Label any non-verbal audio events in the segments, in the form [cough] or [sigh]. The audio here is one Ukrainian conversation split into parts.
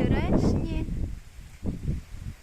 черешні.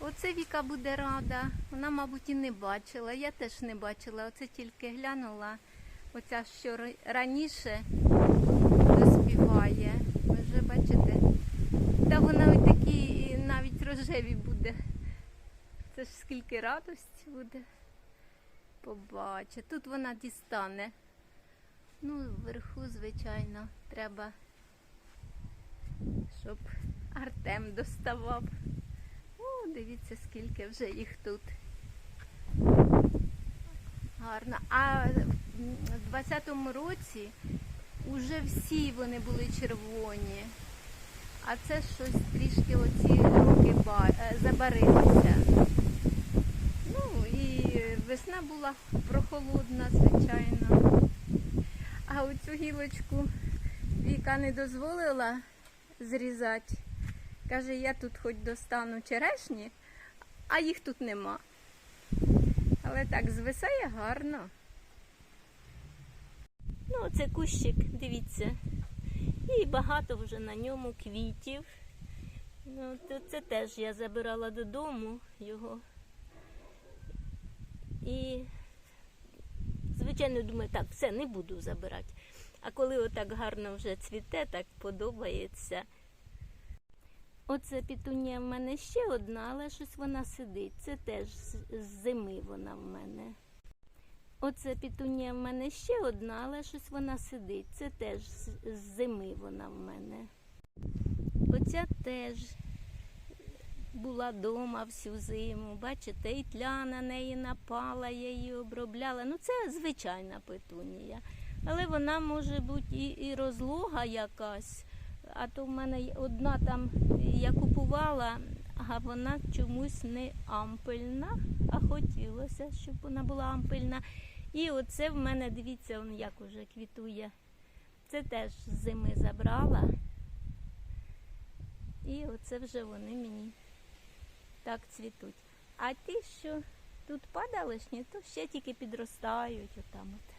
Оце Віка буде рада. Вона, мабуть, і не бачила. Я теж не бачила. Оце тільки глянула. Оця, що раніше доспіває. Ви вже бачите. Та вона ось такі навіть рожеві буде. Це ж скільки радості буде. Побачить. Тут вона дістане. Ну, вверху, звичайно, треба, щоб Артем доставав. О, дивіться, скільки вже їх тут. Гарно. А в 20-му році вже всі вони були червоні. А це щось трішки оці роки е, забарилися. Ну і весна була прохолодна, звичайно. А оцю гілочку Віка не дозволила зрізати. Каже, я тут хоч достану черешні, а їх тут нема. Але так звисає гарно. Ну, це кущик, дивіться. І багато вже на ньому квітів. Ну, це теж я забирала додому його. І, звичайно, думаю, так, все, не буду забирати. А коли отак гарно вже цвіте, так подобається. Оце пітунія в мене ще одна, але щось вона сидить. Це теж з зими вона в мене. Оце пітунія в мене ще одна, але щось вона сидить. Це теж з зими вона в мене. Оця теж була вдома всю зиму. Бачите, і тля на неї напала, я її обробляла. Ну, це звичайна петунія. Але вона може бути і, і розлога якась. А то в мене одна там я купувала, а вона чомусь не ампельна, а хотілося, щоб вона була ампельна. І оце в мене, дивіться, он як уже квітує. Це теж з зими забрала. І оце вже вони мені так цвітуть. А ті, що тут падалишні, то ще тільки підростають отам от.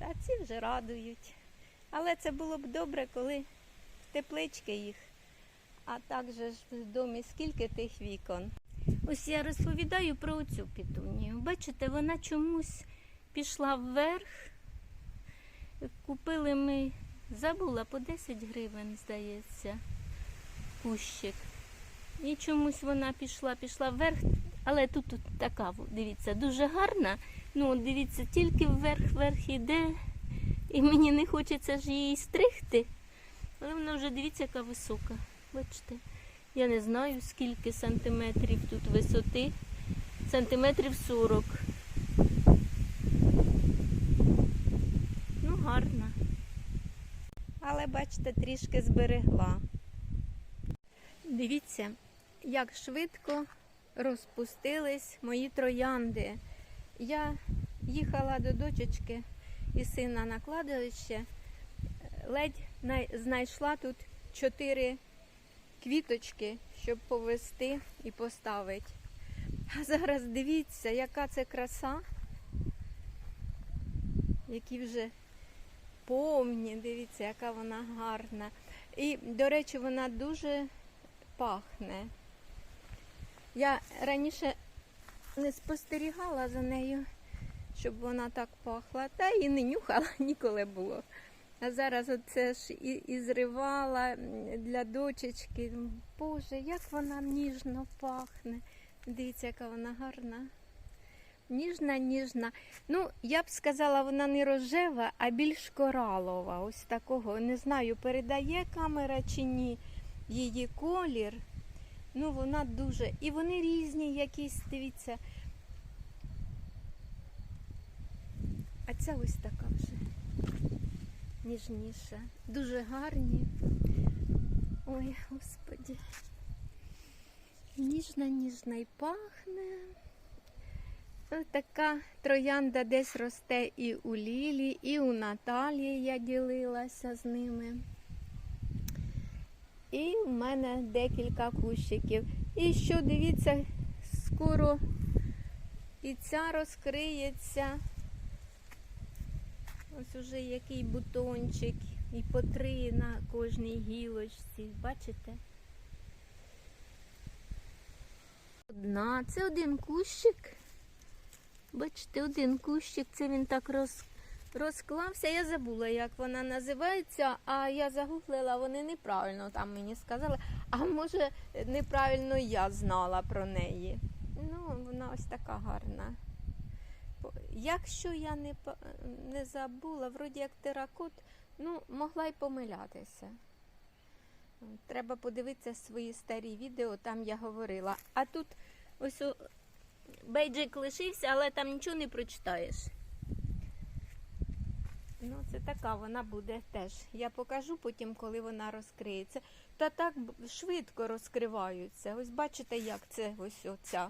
А ці вже радують. Але це було б добре, коли теплички їх. А так же ж в домі скільки тих вікон. Ось я розповідаю про оцю пітунію. Бачите, вона чомусь пішла вверх. Купили ми, забула, по 10 гривень, здається, кущик. І чомусь вона пішла, пішла вверх, але тут, тут така, дивіться, дуже гарна. Ну, дивіться, тільки вверх-вверх іде, і мені не хочеться ж її стригти. Але вона вже дивіться, яка висока. Бачите, я не знаю, скільки сантиметрів тут висоти. Сантиметрів 40. Ну, гарна. Але бачите, трішки зберегла. Дивіться, як швидко розпустились мої троянди. Я їхала до дочечки і сина на кладовище, ледь знайшла тут чотири квіточки, щоб повести і поставити. А зараз дивіться, яка це краса, які вже повні, дивіться, яка вона гарна. І, до речі, вона дуже пахне. Я раніше не спостерігала за нею, щоб вона так пахла, та і не нюхала [laughs] ніколи було. А зараз оце ж і, і зривала для дочечки. Боже, як вона ніжно пахне. Дивіться, яка вона гарна. Ніжна, ніжна. Ну, я б сказала, вона не рожева, а більш коралова. Ось такого. Не знаю, передає камера чи ні її колір. Ну, вона дуже. І вони різні якісь, дивіться. А ця ось така вже ніжніша. Дуже гарні. Ой, господі. Ніжна, ніжна і пахне. Ось Така троянда десь росте і у Лілі, і у Наталії я ділилася з ними. І в мене декілька кущиків. І що, дивіться, скоро і ця розкриється. Ось уже який бутончик і по три на кожній гілочці. Бачите? Одна, це один кущик. Бачите, один кущик, це він так роз... розклався. Я забула, як вона називається, а я загуглила, вони неправильно там мені сказали. А може, неправильно я знала про неї. Ну, вона ось така гарна. Якщо я не, не забула, вроді як теракот, ну, могла й помилятися. Треба подивитися свої старі відео, там я говорила. А тут ось бейджик лишився, але там нічого не прочитаєш. Ну, це така вона буде теж. Я покажу потім, коли вона розкриється. Та так швидко розкриваються. Ось бачите, як це ось оця.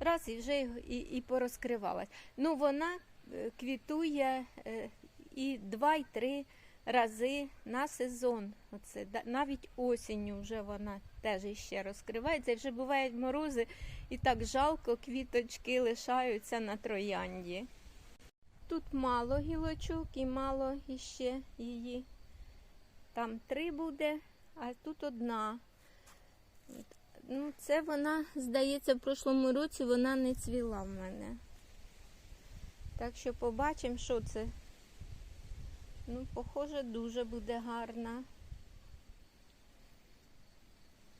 Раз і вже і, і порозкривалась. Ну, вона е, квітує е, і два, і три рази на сезон. Оце, навіть осінню вже вона теж іще розкривається. І вже бувають морози, і так жалко, квіточки лишаються на троянді. Тут мало гілочок і мало іще її. Там три буде, а тут одна. Ну, це вона, здається, в прошлому році вона не цвіла в мене. Так що побачимо, що це. Ну, похоже, дуже буде гарна.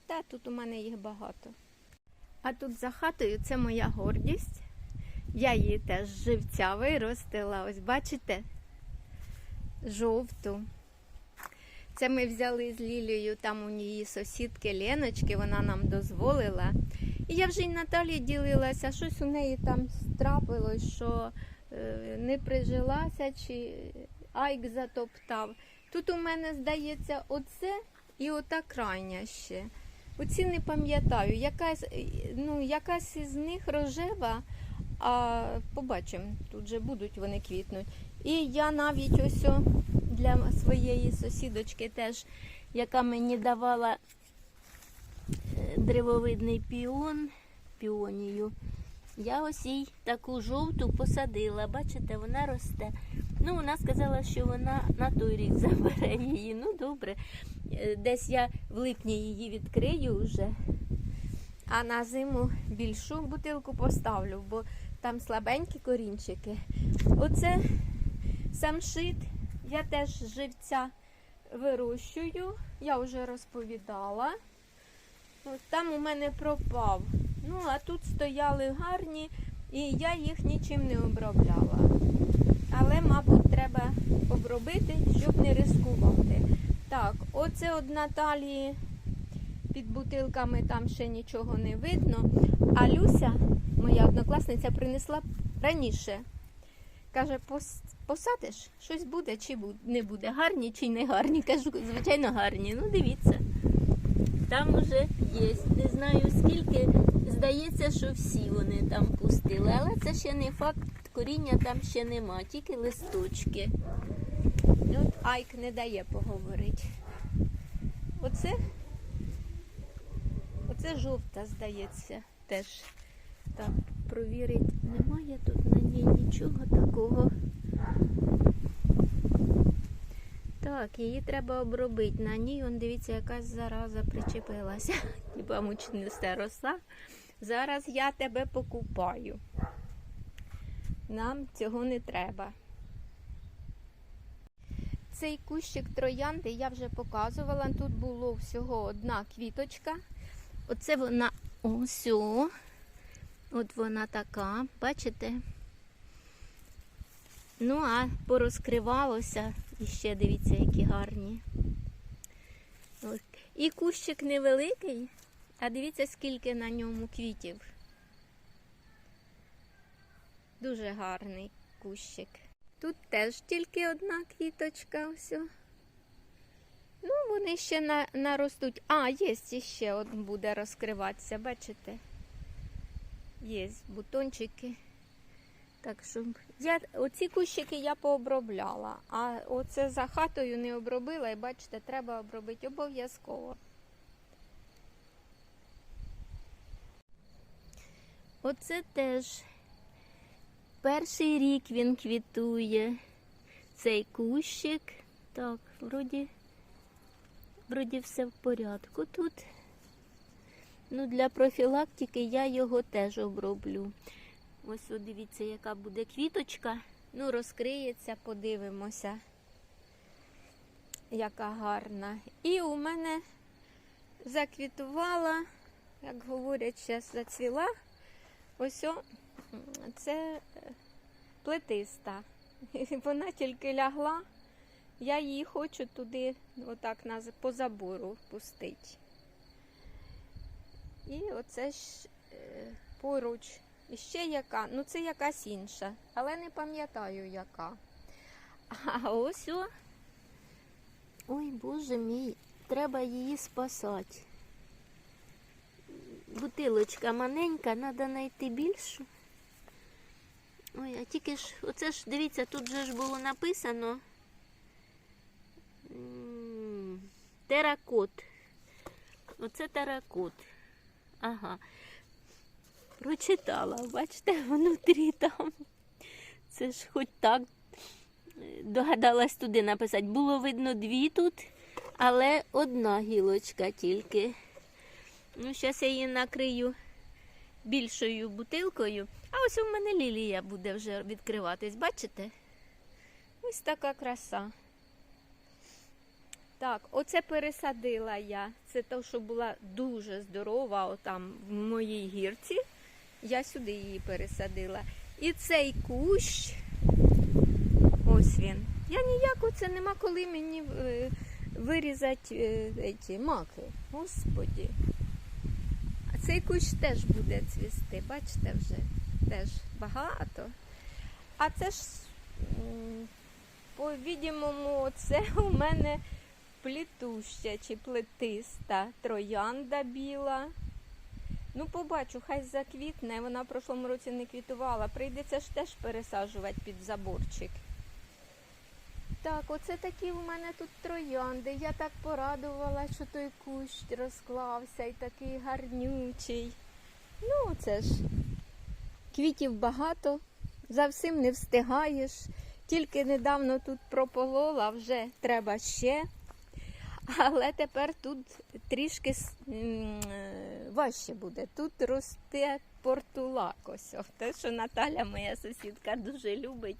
Та тут у мене їх багато. А тут за хатою це моя гордість. Я її теж живця виростила. Ось бачите? Жовту. Це ми взяли з Лілією, там у її сусідки Леночки, вона нам дозволила. І я вже й Наталі ділилася, щось у неї там трапилось, що е, не прижилася чи айк затоптав. Тут у мене, здається, оце і ота крайня ще. Оці не пам'ятаю. Якась, е, ну, якась із них рожева, а побачимо, тут же будуть вони квітнуть. І я навіть ось для своєї сусідочки теж, яка мені давала е, древовидний піон, піонію. Я ось їй таку жовту посадила. Бачите, вона росте. Ну, вона сказала, що вона на той рік [laughs] забере її. Ну, добре. Е, Десь я в липні її відкрию вже, а на зиму більшу бутилку поставлю, бо там слабенькі корінчики. Оце самшит. Я теж живця вирощую. Я вже розповідала. Ось там у мене пропав. Ну, а тут стояли гарні, і я їх нічим не обробляла. Але, мабуть, треба обробити, щоб не ризикувати. Так, оце от Наталії під бутилками там ще нічого не видно. А Люся, моя однокласниця, принесла раніше. Каже, «Пос- посадиш, щось буде чи не буде. Гарні чи не гарні. Кажу, звичайно, гарні. Ну, дивіться. Там уже є. Не знаю скільки. Здається, що всі вони там пустили. Але це ще не факт. Коріння там ще нема, тільки листочки. От Айк не дає поговорити. Оце, оце жовта, здається, теж. Так, провірить. Немає тут на нічого такого. Так, її треба обробити. На ній, он, дивіться, якась зараза причепилася. [laughs] Хіба мучниста роса. Зараз я тебе покупаю. Нам цього не треба. Цей кущик троянди я вже показувала. Тут було всього одна квіточка. Оце вона ось. От вона така, бачите? Ну, а порозкривалося. І ще дивіться, які гарні. І кущик невеликий, а дивіться, скільки на ньому квітів. Дуже гарний кущик. Тут теж тільки одна квіточка. Ось. Ну, вони ще на, наростуть. А, є ще один буде розкриватися, бачите? Є бутончики. Так що я оці кущики я пообробляла, а оце за хатою не обробила і бачите, треба обробити обов'язково. Оце теж перший рік він квітує. Цей кущик. Так, вроді, вроді все в порядку тут. Ну, для профілактики я його теж оброблю. Ось о, дивіться, яка буде квіточка. Ну, розкриється, подивимося, яка гарна. І у мене заквітувала, як говорять, зараз зацвіла. Ось о, це е, плетиста. [laughs] Вона тільки лягла. Я її хочу туди, отак по забору пустити. І оце ж е, поруч. І ще яка, ну це якась інша, але не пам'ятаю яка. А ось о. Ой, боже мій, треба її спасати. Бутилочка маленька, треба знайти більшу. Ой, а тільки ж, оце ж, дивіться, тут же ж було написано. Теракот. Оце теракот. Ага. Прочитала, бачите, внутрі там. Це ж хоч так е, догадалась туди написати. Було видно дві тут, але одна гілочка тільки. Ну, зараз я її накрию більшою бутилкою. А ось у мене лілія буде вже відкриватись, бачите? Ось така краса. Так, оце пересадила я. Це те, що була дуже здорова, отам в моїй гірці. Я сюди її пересадила. І цей кущ, ось він. Я ніяк оце нема коли мені е, вирізати е, ці маки. Господі. А цей кущ теж буде цвісти, бачите вже, теж багато. А це ж, по-відімому, це у мене плітуща чи плетиста троянда біла. Ну, побачу, хай заквітне. Вона в прошлому році не квітувала. Прийдеться ж теж пересаджувати під заборчик. Так, оце такі в мене тут троянди. Я так порадувала, що той кущ розклався і такий гарнючий. Ну, це ж квітів багато, за всім не встигаєш. Тільки недавно тут прополола, вже треба ще. Але тепер тут трішки е, важче буде. Тут росте портулак. Ось те, що Наталя, моя сусідка, дуже любить.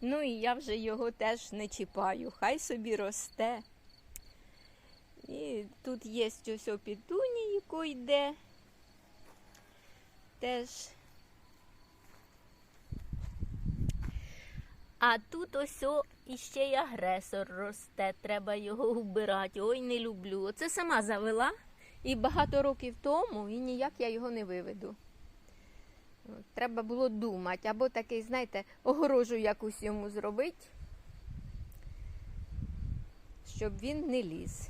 Ну і я вже його теж не чіпаю. Хай собі росте. І тут є ось о петунійко йде. Теж. А тут ось о, іще й агресор росте, треба його вбирати. Ой, не люблю. Оце сама завела і багато років тому, і ніяк я його не виведу. Треба було думати, або такий, знаєте, огорожу якусь йому зробити, щоб він не ліз.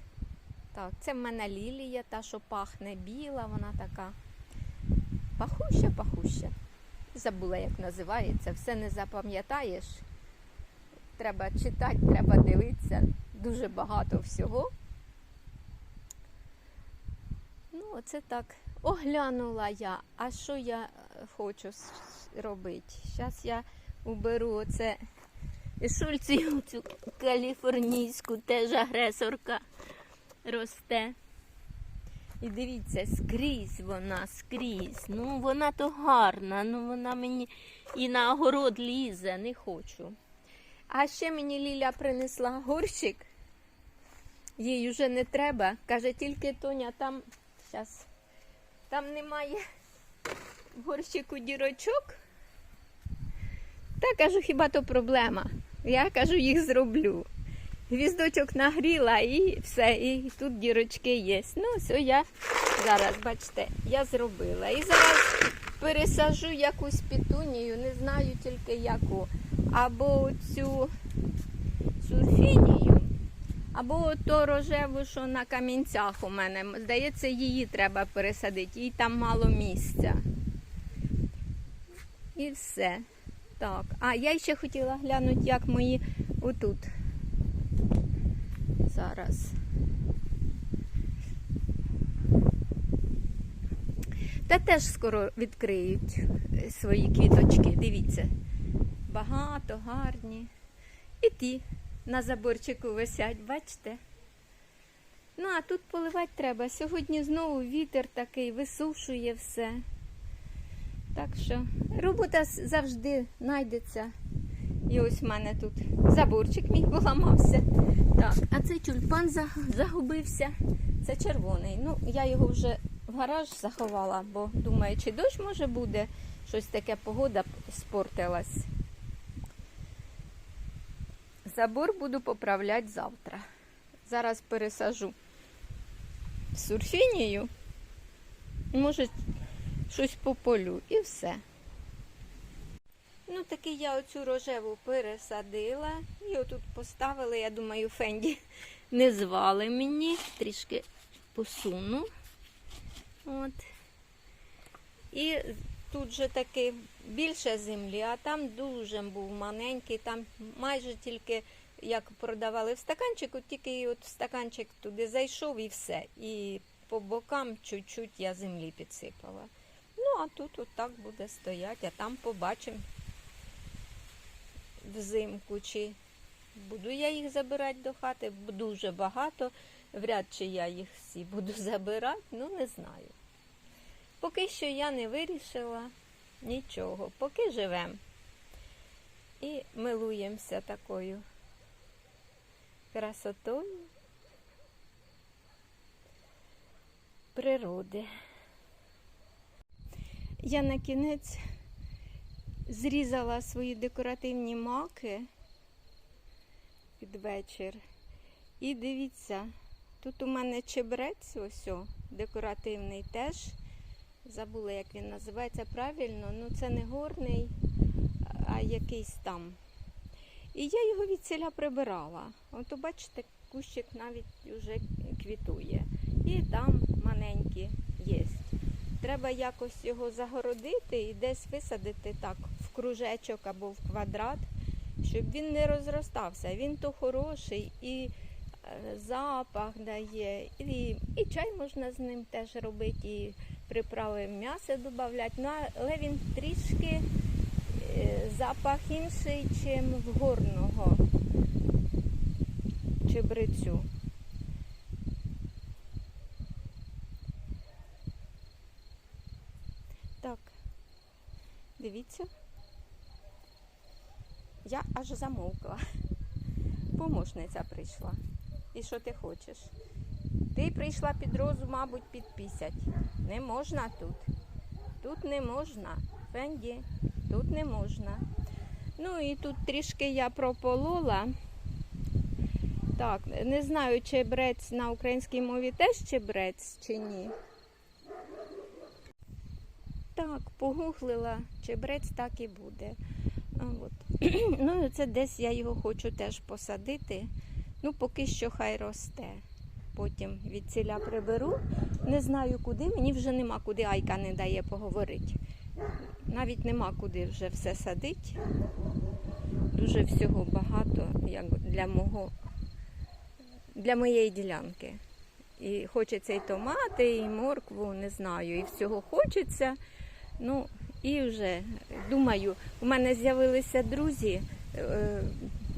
Так, це в мене лілія, та, що пахне біла, вона така пахуща, пахуща. Забула, як називається, все не запам'ятаєш. Треба читати, треба дивитися. Дуже багато всього. Ну, оце так. Оглянула я. А що я е, хочу робити? Зараз я уберу оце шульцію цю каліфорнійську, теж агресорка росте. І дивіться, скрізь вона, скрізь. Ну, вона то гарна, ну вона мені і на огород лізе, не хочу. А ще мені Ліля принесла горщик. Їй вже не треба. Каже, тільки Тоня, там зараз там немає горщику дірочок. Та кажу, хіба то проблема? Я кажу, їх зроблю. Гвіздочок нагріла і все, і тут дірочки є. Ну, все, я зараз, бачите, я зробила. І зараз пересажу якусь петунію, не знаю тільки яку. Або цю сульфінію, або то рожеву, що на камінцях у мене. Здається, її треба пересадити, їй там мало місця. І все. Так. А я ще хотіла глянути, як мої отут. Зараз. Та теж скоро відкриють е, свої квіточки. Дивіться. Багато, гарні. І ті на заборчику висять, бачите? Ну, Да, тут поливати треба. Сьогодні знову вітер такий висушує все. Так що робота завжди знайдеться. І ось в мене тут заборчик мій поламався. Так, а цей тюльпан загубився. Це червоний. Ну, я його вже в гараж заховала, бо думаю, чи дощ може буде, щось таке погода спортилась. Забор буду поправляти завтра. Зараз пересажу сурфінію. Може, щось пополю і все. Ну, таки я оцю рожеву пересадила і отут поставила, я думаю, Фенді [laughs] не звали мені, трішки посуну. От. І тут же таки більше землі, а там дуже був маленький, там майже тільки як продавали в стаканчику, тільки от стаканчик туди зайшов і все. І по бокам чуть-чуть я землі підсипала. Ну, а тут отак буде стояти, а там побачимо взимку, чи буду я їх забирати до хати, дуже багато. Вряд чи я їх всі буду забирати, ну не знаю. Поки що я не вирішила нічого, поки живемо і милуємося такою красотою природи. Я на кінець зрізала свої декоративні маки під вечір. І дивіться, тут у мене чебрець, ось о, декоративний теж. Забула, як він називається правильно. Ну це не горний, а якийсь там. І я його від селя прибирала. От бачите, кущик навіть вже квітує. І там маленькі є. Треба якось його загородити і десь висадити так в кружечок або в квадрат, щоб він не розростався. Він то хороший і запах дає, і, і чай можна з ним теж робити, і приправи м'ясо додати. Ну, але він трішки е, запах інший, чим в горного чебрецю. Так, дивіться. Я аж замовкла. Помощниця прийшла. І що ти хочеш? Ти прийшла під розу, мабуть, під пісять. Не можна тут. Тут не можна. Фенді, тут не можна. Ну і тут трішки я прополола. Так, не знаю, чебрець на українській мові теж чебрець чи ні. Так, погуглила, чебрець так і буде. От. [clears throat] ну, це десь я його хочу теж посадити. Ну, поки що хай росте. Потім від ціля приберу. Не знаю куди, мені вже нема куди Айка не дає поговорити. Навіть нема куди вже все садити. Дуже всього багато як для мого для моєї ділянки. І хочеться і томати, і моркву, не знаю, і всього хочеться. Ну, і вже думаю, у мене з'явилися друзі, е,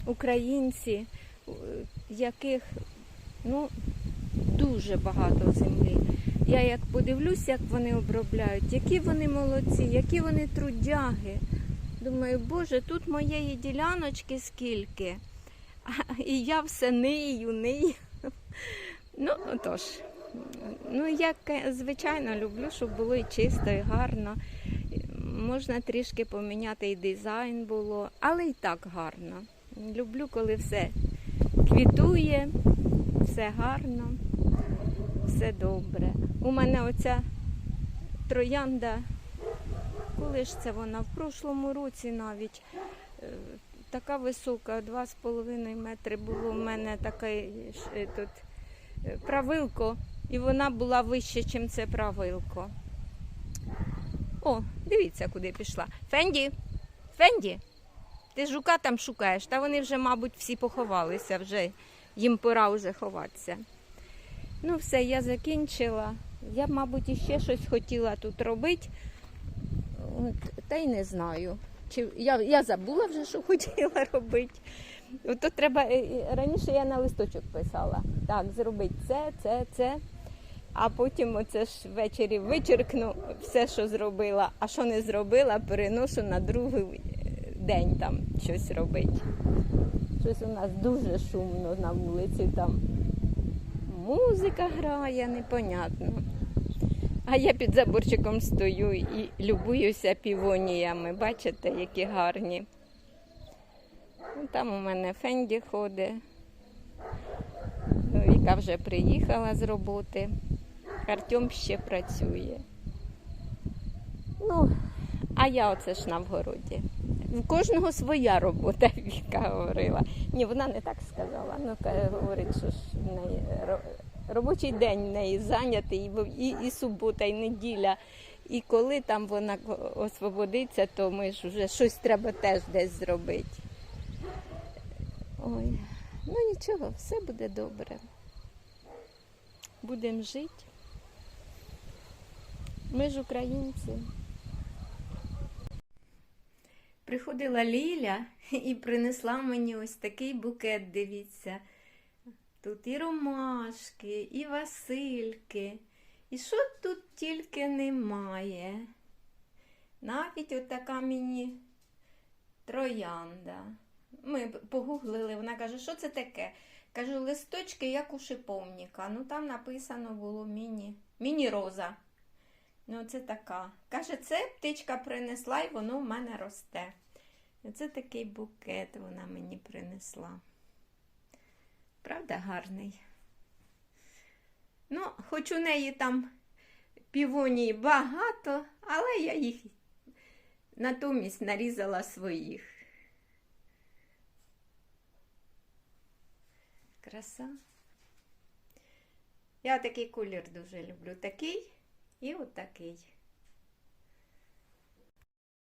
українці, яких ну, дуже багато землі. Я як подивлюсь, як вони обробляють, які вони молодці, які вони трудяги. Думаю, Боже, тут моєї діляночки скільки. [laughs] І я все нию, нию. Ну, отож. Ну, я, звичайно, люблю, щоб було і чисто, і гарно. Можна трішки поміняти і дизайн було, але і так гарно. Люблю, коли все квітує, все гарно, все добре. У мене оця троянда, коли ж це вона? В прошлому році навіть е, така висока, 2,5 метри було в мене таке е, тут е, правилко, і вона була вище, ніж це правилко. О, дивіться, куди пішла. Фенді, Фенді, ти жука там шукаєш, та вони вже, мабуть, всі поховалися, вже їм пора вже ховатися. Ну, все, я закінчила. Я, мабуть, іще щось хотіла тут робити. Та й не знаю. Чи, я, я забула вже, що [laughs] хотіла робити. Ото треба е, е, раніше я на листочок писала. Так, зробити це, це, це. А потім оце ж ввечері вичеркну все, що зробила, а що не зробила, переношу на другий день там щось робити. Щось у нас дуже шумно на вулиці там. Музика грає, непонятно. А я під заборчиком стою і любуюся півоніями. Бачите, які гарні. Ну, Там у мене Фенді ходить. Ну, Віка вже приїхала з роботи. Артем ще працює. Ну, а я оце ж на вгороді. В кожного своя робота, [laughs] Віка говорила. Ні, вона не так сказала. Ну, говорить, що ж в неї робочий день в неї зайнятий, і, і субота, і неділя. І коли там вона освободиться, то ми ж вже щось треба теж десь зробити. Ой, ну нічого, все буде добре. Будемо жити. Ми ж українці. Приходила Ліля [laughs] і принесла мені ось такий букет, дивіться. Тут і ромашки, і васильки. І що тут тільки немає. Навіть отака мені троянда. Ми погуглили, вона каже, що це таке? Кажу, листочки, як у шиповника. Ну там написано було міні, міні-роза. Ну, це така. Каже, це птичка принесла і воно в мене росте. Оце такий букет вона мені принесла. Правда, гарний? Ну, хоч у неї там півоній багато, але я їх натомість нарізала своїх. Краса. Я такий колір дуже люблю. Такий і отакий.